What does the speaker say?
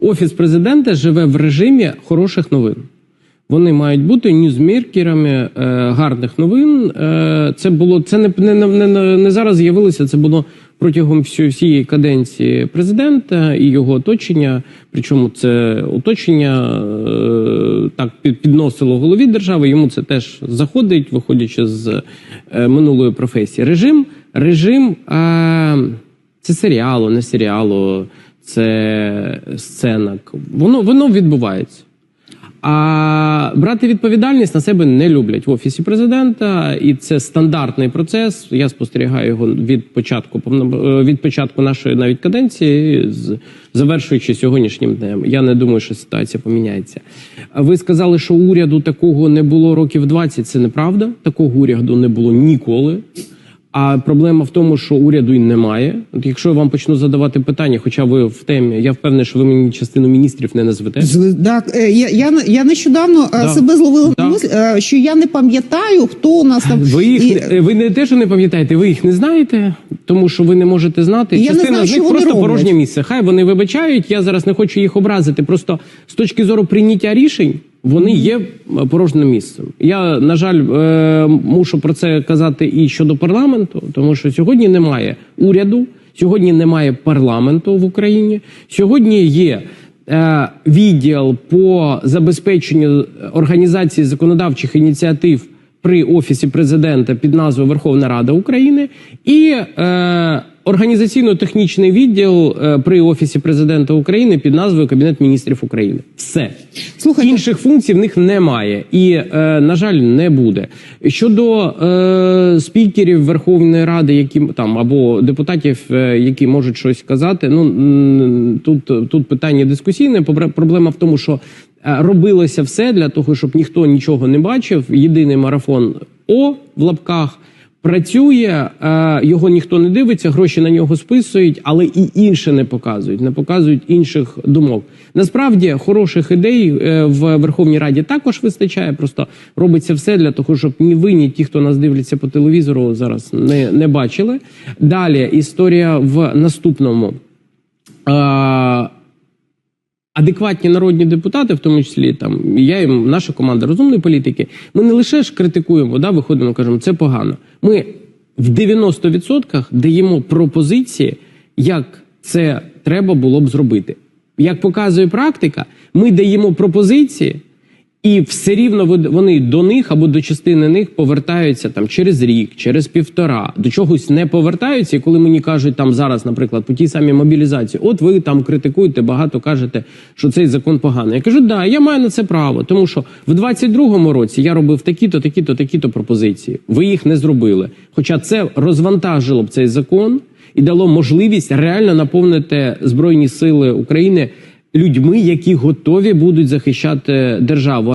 Офіс президента живе в режимі хороших новин. Вони мають бути ньюзміркерами е, гарних новин. Е, це було це не, не, не, не, зараз з'явилося. Це було протягом всієї каденції президента і його оточення. Причому це оточення е, так підносило голові держави. Йому це теж заходить, виходячи з е, минулої професії. Режим, режим е, це серіалу, не серіалу, це сценок. Воно воно відбувається. А брати відповідальність на себе не люблять в офісі президента, і це стандартний процес. Я спостерігаю його від початку від початку нашої навіть каденції, завершуючи сьогоднішнім днем. Я не думаю, що ситуація поміняється. Ви сказали, що уряду такого не було років 20. Це неправда. Такого уряду не було ніколи. А проблема в тому, що уряду й немає. От якщо я вам почну задавати питання, хоча ви в темі, я впевнений, що ви мені частину міністрів не назвете. Так, е, я, я, я нещодавно е, Да. себе зловила Да. мисль, е, що я не пам'ятаю, хто у нас там. Ви їх І- не- ви не те, що не пам'ятаєте, ви їх не знаєте, тому що ви не можете знати. Я не Частина знаю, з них вони просто роблять. порожнє місце. Хай вони вибачають. Я зараз не хочу їх образити. Просто з точки зору прийняття рішень. Вони є порожнім місцем. Я на жаль е, мушу про це казати і щодо парламенту, тому що сьогодні немає уряду, сьогодні немає парламенту в Україні. Сьогодні є е, відділ по забезпеченню організації законодавчих ініціатив при офісі президента під назвою Верховна Рада України і е, організаційно-технічний відділ е, при офісі президента України під назвою Кабінет міністрів України. Все Слухайте, інших функцій в них немає і, е, на жаль, не буде. Щодо е, спікерів Верховної Ради, які там або депутатів, які можуть щось казати, ну тут, тут питання дискусійне. Проблема в тому, що робилося все для того, щоб ніхто нічого не бачив. Єдиний марафон О в лапках. Працює, е, його ніхто не дивиться, гроші на нього списують, але і інше не показують, не показують інших думок. Насправді хороших ідей е, в Верховній Раді також вистачає. Просто робиться все для того, щоб ні ви, ні ті, хто нас дивляться по телевізору, зараз не, не бачили. Далі історія в наступному. Адекватні народні депутати, в тому числі там я і наша команда розумної політики, ми не лише ж критикуємо, да, виходимо, кажемо, це погано. Ми в 90% даємо пропозиції, як це треба було б зробити. Як показує практика, ми даємо пропозиції. І все рівно вони до них або до частини них повертаються там через рік, через півтора, до чогось не повертаються. І коли мені кажуть там зараз, наприклад, по тій самій мобілізації, от ви там критикуєте, багато кажете, що цей закон поганий. Я кажу, да, я маю на це право, тому що в 22-му році я робив такі-то, такі-то, такі-то пропозиції. Ви їх не зробили. Хоча це розвантажило б цей закон і дало можливість реально наповнити збройні сили України людьми, які готові будуть захищати державу.